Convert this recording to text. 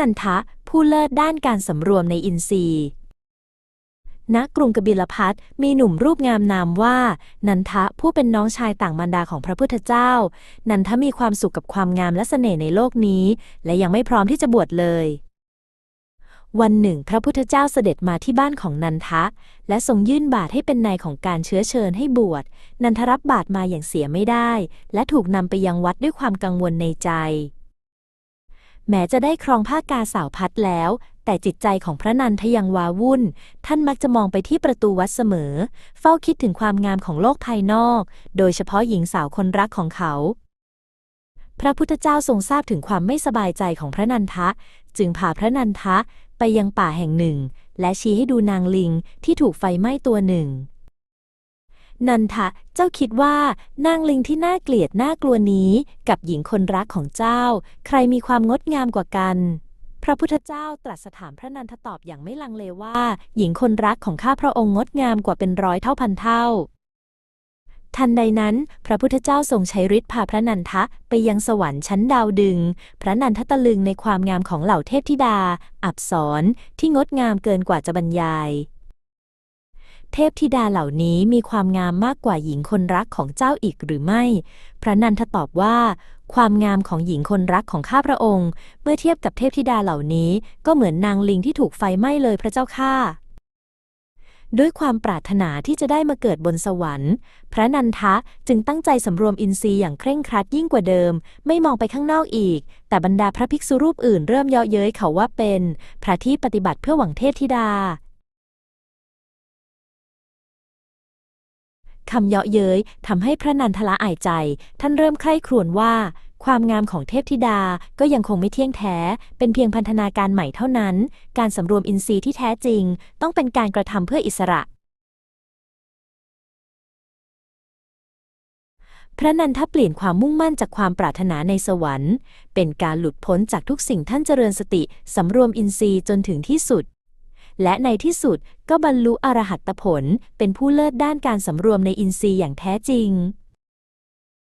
นันทะ ผู้เลิศด้านการสำรวมในอินทรีย์ ณ กรุงกบิลพัทมีหนุ่มรูปงามนามว่า นันทะผู้เป็นน้องชายต่างมารดาของพระพุทธเจ้า นันทะมีความสุขกับความงามและเสน่ห์ในโลกนี้ และยังไม่พร้อมที่จะบวชเลย วันหนึ่ง พระพุทธเจ้าเสด็จมาที่บ้านของนันทะ และทรงยื่นบาตรให้เป็นนายของการเชื้อเชิญให้บวช นันทรับบาตรมาอย่างเสียไม่ได้ และถูกนำไปยังวัดด้วยความกังวลในใจ แม้จะได้ครองผ้ากาสาวพัดแล้ว แต่จิตใจของพระนันทยังวาวุ่น ท่านมักจะมองไปที่ประตูวัดเสมอ เฝ้าคิดถึงความงามของโลกภายนอก โดยเฉพาะหญิงสาวคนรักของเขา พระพุทธเจ้าทรงทราบถึงความไม่สบายใจของพระนันทะ จึงพาพระนันทะไปยังป่าแห่งหนึ่ง และชี้ให้ดูนางลิงที่ถูกไฟไหม้ตัวหนึ่ง นันทะเจ้าคิดว่านางลิงที่น่าเกลียดน่ากลัวนี้ กับหญิงคนรักของเจ้า ใครมีความงดงามกว่ากัน พระพุทธเจ้าตรัสถามพระนันทตอบอย่างไม่ลังเลว่า หญิงคนรักของข้าพระองค์งดงามกว่าเป็นร้อยเท่าพันเท่า ทันใดนั้น พระพุทธเจ้าทรงใช้ฤทธิ์พาพระนันทะไปยังสวรรค์ชั้นดาวดึง พระนันทตะลึงในความงามของเหล่าเทพธิดา อับสรที่งดงามเกินกว่าจะบรรยาย เทพธิดาเหล่านี้มีความงามมากกว่าหญิงคนรักของเจ้าอีกหรือไม่ พระนันทตอบว่า ความงามของหญิงคนรักของข้าพระองค์ เมื่อเทียบกับเทพธิดาเหล่านี้ ก็เหมือนนางลิงที่ถูกไฟไหม้เลยพระเจ้าข้าด้วยความปรารถนาที่จะได้มาเกิดบนสวรรค์ พระนันทะจึงตั้งใจสำรวมอินทรีย์อย่างเคร่งครัดยิ่งกว่าเดิม ไม่มองไปข้างนอกอีก แต่บรรดาพระภิกษุรูปอื่นเริ่มเยาะเย้ยเขาว่าเป็น พระที่ปฏิบัติเพื่อหวังเทพธิดา คำเยาะเย้ยทำให้พระนันทละอายใจ ท่านเริ่มใคร่ครวญว่า ความงามของเทพธิดาก็ยังคงไม่เที่ยงแท้ เป็นเพียงพันธนาการใหม่เท่านั้น การสำรวมอินทรีย์ที่แท้จริง ต้องเป็นการกระทำเพื่ออิสระพระนันทเปลี่ยนความมุ่งมั่นจากความปรารถนาในสวรรค์ เป็นการหลุดพ้นจากทุกสิ่งท่านเจริญสติ สำรวมอินทรีย์จนถึงที่สุด และในที่สุดก็บรรลุอรหัตผล เป็นผู้เลิศด้านการสำรวมในอินทรีย์อย่างแท้จริง